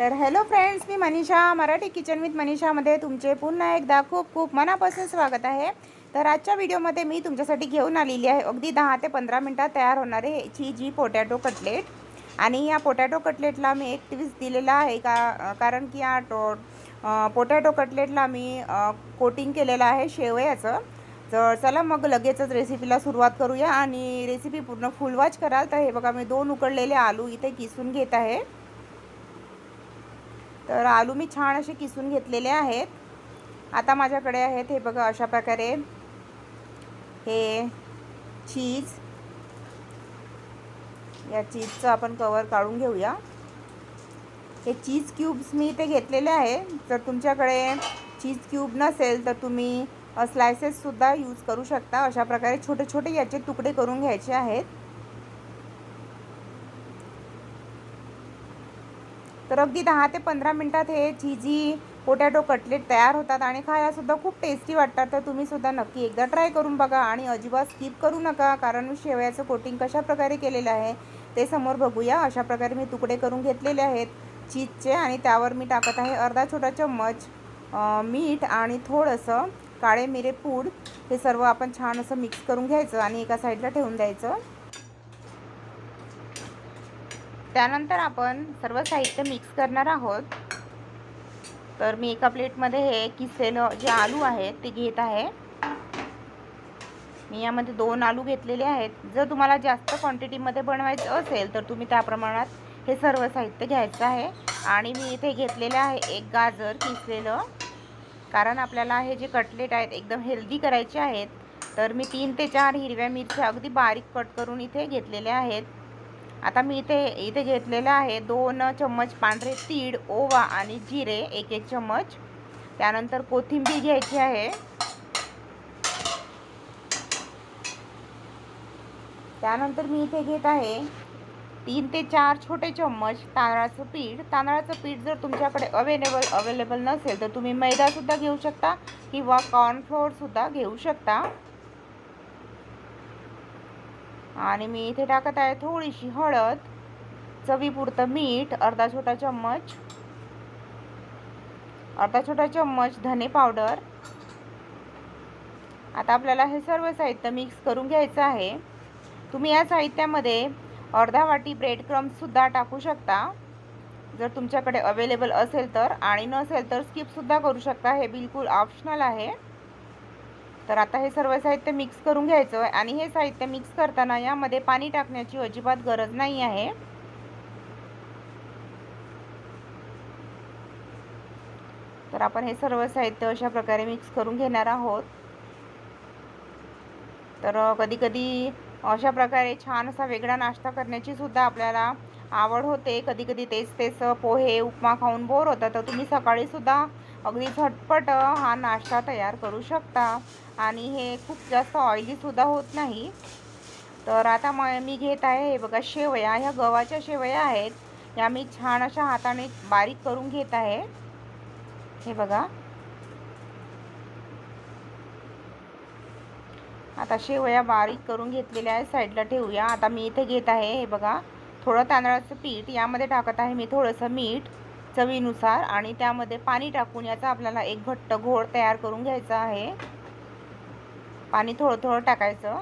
तर hello friends मी Manisha Marathi kitchen with मनीषामध्ये तुमचे पुन्हा एकदा खूप खूप मनापासून स्वागत आहे. तर आजच्या व्हिडिओमध्ये मी तुमच्यासाठी घेऊन आलेली आहे. अगदी दहा ते पंधरा मिनटात तयार होणारे चीजी पोटॅटो कटलेट आणि या पोटॅटो कटलेटला मी एक ट्विस्ट दिलेला आहे का कारण की या टो पोटॅटो कटलेटला मी कोटिंग केलेलं आहे शेवयाचं. तर चला मग लगेचच रेसिपीला सुरुवात करूया आणि रेसिपी पूर्ण फुल वॉच कराल. तर हे बघा मी दोन उकडलेले आलू इथे किसून घेत आहे. तर आलू मी छान असे किसून घेतलेले आहेत. आता माझ्याकडे आहेत हे बघा अशा प्रकारे. हे चीज या चीजचं आपण कवर काढून घेऊया. हे चीज क्यूब्स मी इथे घेतलेले आहे. जर तुमच्याकडे चीज क्यूब नसेल तर तुम्ही स्लायसेससुद्धा यूज करू शकता. अशा प्रकारे छोटे छोटे याचे तुकडे करून घ्यायचे आहेत. तर अगदी दहा ते पंधरा मिनटात हे चीजी पोटॅटो कटलेट तयार होतात आणि खायलासुद्धा खूप टेस्टी वाटतात. तर तुम्हीसुद्धा नक्की एकदा ट्राय करून बघा आणि अजिबात स्किप करू नका कारण मी शेवयाचं कोटिंग कशाप्रकारे केलेलं आहे ते समोर बघूया. अशा प्रकारे मी तुकडे करून घेतलेले आहेत चीजचे आणि त्यावर मी टाकत आहे अर्धा छोटा चम्मच मीठ आणि थोडंसं काळे मिरे पूड. हे सर्व आपण छान असं मिक्स करून घ्यायचं आणि एका साईडला ठेवून द्यायचं. त्यानंतर आपण सर्व साहित्य मिक्स करणार आहोत. तर मी एका प्लेटमध्ये हे किसलेलं जे आलू आहेत ते घेत आहे. मी यामध्ये दोन आलू घेतलेले आहेत. जर तुम्हाला जास्त क्वांटिटीमध्ये बनवायचं असेल तर तुम्ही त्या प्रमाणात हे सर्व साहित्य घ्यायचं आहे. आणि मी इथे घेतलेलं आहे एक गाजर किसलेलं. कारण आपल्याला हे जे कटलेट आहेत एकदम हेल्दी करायचे आहेत. तर मी तीन ते चार हिरव्या मिरच्या अगदी बारीक कट करून इथे घेतलेल्या आहेत. आता मी इथे इथे घेतलेलं आहे दोन चम्मच पांढरे तीळ ओवा आणि जिरे एक एक चम्मच. त्यानंतर कोथिंबीर घ्यायची आहे. त्यानंतर मी इथे घेत आहे तीन ते चार छोटे चम्मच तांदळाचं पीठ. तांदळाचं पीठ जर तुमच्याकडे अवेलेबल अवेलेबल नसेल तर तुम्ही मैदासुद्धा घेऊ शकता किंवा कॉर्नफ्लोअरसुद्धा घेऊ शकता. आणि मी इथे टाकत आहे थोडीशी हळद चवीपुरतं मीठ अर्धा छोटा चम्मच अर्धा छोटा चम्मच धने पावडर. आता आपल्याला हे सर्व साहित्य मिक्स करून घ्यायचं आहे. तुम्ही या साहित्यामध्ये अर्धा वाटी ब्रेड क्रम्ससुद्धा टाकू शकता. जर तुमच्याकडे अवेलेबल असेल तर आणि नसेल तर स्किपसुद्धा करू शकता. हे बिलकुल ऑप्शनल आहे. तर आता हे सर्व साहित्य मिक्स करून घ्यायचं आहे आणि हे साहित्य मिक्स करताना यामध्ये पाणी टाकण्याची अजिबात गरज नाही आहे. तर आपण हे सर्व साहित्य अशा प्रकारे मिक्स करून घेणार आहोत. तर कधी कधी अशा प्रकारे छान असा वेगळा नाश्ता करण्याची सुद्धा आपल्याला आवड होते. कधी कधी तेच तेच पोहे उपमा खाऊन बोर होतं तर तुम्ही सकाळीसुद्धा अगदी झटपट हा नाश्ता तयार करू शकता. आणि हे खूप जास्त ऑइलीसुद्धा होत नाही. तर आता म मी घेत आहे हे बघा शेवया. ह्या गव्हाच्या शेवया आहेत. या मी छान अशा हाताने बारीक करून घेत आहे. हे बघा. आता शेवया बारीक करून घेतलेल्या आहे साईडला ठेवूया. आता मी इथे घेत आहे हे बघा. थोडं तांदळाचं पीठ यामध्ये टाकत आहे मी थोडंसं मीठ. चवीनुसार आणि त्यामध्ये पाणी टाकून याचा आपल्याला एक घट्ट घोळ तयार करून घ्यायचा आहे. पाणी थोडं थोडं टाकायचं.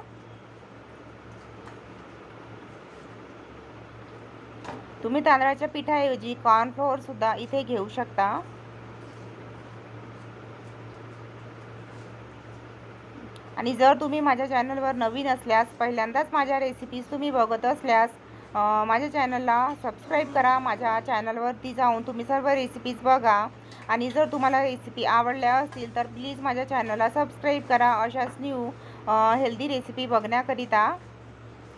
तुम्ही तांदळाच्या पिठाऐवजी कॉर्नफ्लोअर सुद्धा इथे घेऊ शकता. आणि जर तुम्ही माझ्या चॅनलवर नवीन असल्यास पहिल्यांदाच माझ्या रेसिपीज तुम्ही बघत असल्यास माझ्या चॅनलला सबस्क्राईब करा. माझ्या चॅनलवरती जाऊन तुम्ही सर्व रेसिपीज बघा. आणि जर तुम्हाला रेसिपी आवडल्या असतील तर प्लीज माझ्या चॅनलला सबस्क्राईब करा. अशाच न्यू हेल्दी रेसिपी बघण्याकरिता.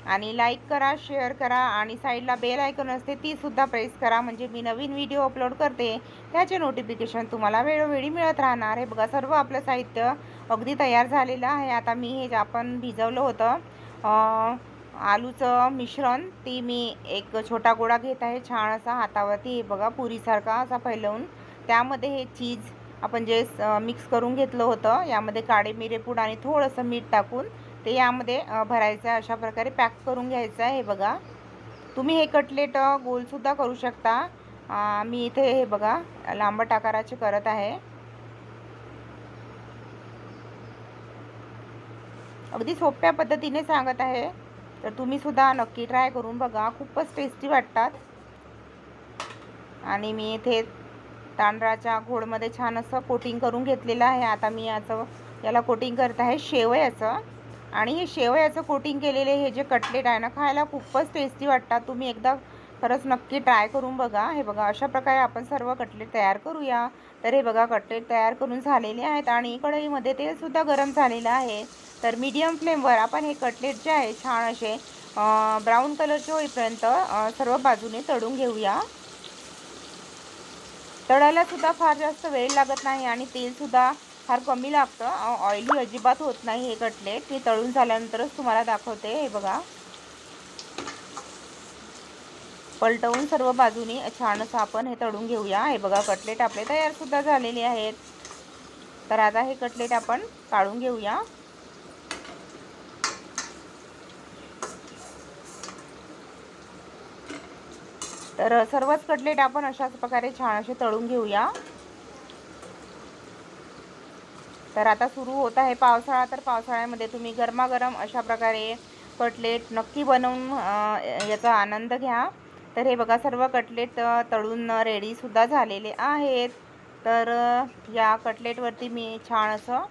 आणि लाईक करा शेअर करा. आणि साईडला बेल आयकॉन असते तीसुद्धा प्रेस करा. म्हणजे मी नवीन व्हिडिओ अपलोड करते. त्याचे नोटिफिकेशन तुम्हाला वेळोवेळी मिळत राहणार. हे बघा सर्व आपलं साहित्य अगदी तयार झालेलं आहे. आता मी हे जे आपण भिजवलं होतं आलूचं मिश्रण ती मी एक छोटा गोळा घेत आहे छान असा हातावरती. हे बघा पुरीसारखा असा फैलवून. त्यामध्ये हे चीज आपण जे मिक्स करून घेतलं होतं यामध्ये काळे मिरेपूड आणि थोडंसं मीठ टाकून ते यामध्ये भरायचं आहे. अशा प्रकारे पॅक करून घ्यायचं आहे हे बघा. तुम्ही हे कटलेट गोलसुद्धा करू शकता. मी इथे हे बघा लांबट आकाराचे करत आहे. अगदी सोप्या पद्धतीने सांगत आहे. तर तुम्ही सुद्धा नक्की ट्राय करून बघा. खूपच टेस्टी वाटतात. आणि मी इथे तांदळाच्या घोडमध्ये छान असं कोटिंग करून घेतलेलं आहे. आता मी याचं याला कोटिंग करत आहे शेवयाचं. आणि हे शेवयाचं कोटिंग केलेले हे जे कटलेट आहे ना खायला खूपच टेस्टी वाटतात. तुम्ही एकदा खरंच नक्की ट्राय करून बघा. हे बघा अशा प्रकारे आपण सर्व कटलेट तयार करूया. तर हे बघा कटलेट तयार करून झालेले आहेत आणि कढईमध्ये तेलसुद्धा गरम झालेलं आहे. तर मीडियम फ्लेमवर आपण हे कटलेट जे आहे छान असे ब्राऊन कलरचे होईपर्यंत सर्व बाजूने तळून घेऊया. तळायलासुद्धा फार जास्त वेळ लागत नाही आणि तेलसुद्धा फार कमी लागतं. ऑइली अजिबात होत नाही हे कटलेट. हे तळून झाल्यानंतरच तुम्हाला दाखवते. हे बघा. पलटवून सर्व बाजूनी छान असं आपण हे तळून घेऊया. हे बघा कटलेट आपले तयारसुद्धा झालेले आहेत. तर आता हे कटलेट आपण काढून घेऊया. तर सर्वच कटलेट आपण अशाच प्रकारे छान असे तळून घेऊया. तर आता सुरू होत आहे पावसाळा. तर पावसाळ्यामध्ये तुम्ही गरमागरम अशा प्रकारे कटलेट नक्की बनवून याचा आनंद घ्या. तर हे बघा सर्व कटलेट तळून रेडीसुद्धा झालेले आहेत. तर या कटलेटवरती मी छान असं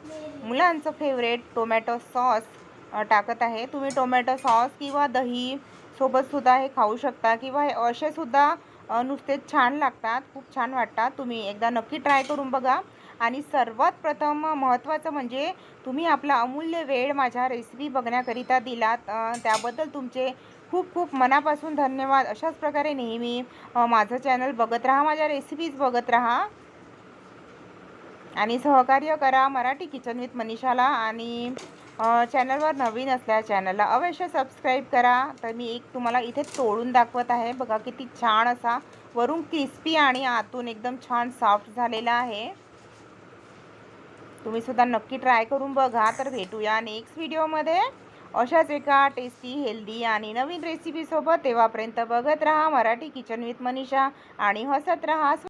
मुलांचं फेवरेट टोमॅटो सॉस टाकत आहे. तुम्ही टोमॅटो सॉस किंवा दही सोबतसुद्धा हे खाऊ शकता किंवा हे असेसुद्धा सुद्धा नुसतेच छान लागतात. खूप छान वाटतात. तुम्ही एकदा नक्की ट्राय करून बघा. आणि सर्वात प्रथम महत्त्वाचं म्हणजे तुम्ही आपला अमूल्य वेळ माझ्या रेसिपी बघण्याकरिता दिलात. त्याबद्दल तुमचे खूप खूप मनापासून धन्यवाद. अशाच प्रकारे नेहमी माझं चॅनल बघत राहा माझ्या रेसिपीज बघत राहा. आणि सहकार्य करा मराठी किचन विथ मनीषाला. आणि चॅनलवर नवीन असल्या चॅनलला अवश्य सबस्क्राईब करा. तर मी एक तुम्हाला इथे तोडून दाखवत आहे. बघा किती छान असा वरून क्रिस्पी आणि आतून एकदम छान सॉफ्ट झालेला आहे. तुम्ही सुद्धा नक्की ट्राय करून बघा. तर भेटूया नेक्स्ट व्हिडिओमध्ये अशाच एका टेस्टी हेल्दी आणि नवीन रेसिपीसोबत तेव्हापर्यंत बघत राहा मराठी किचन विथ मनीषा आणि हसत राहा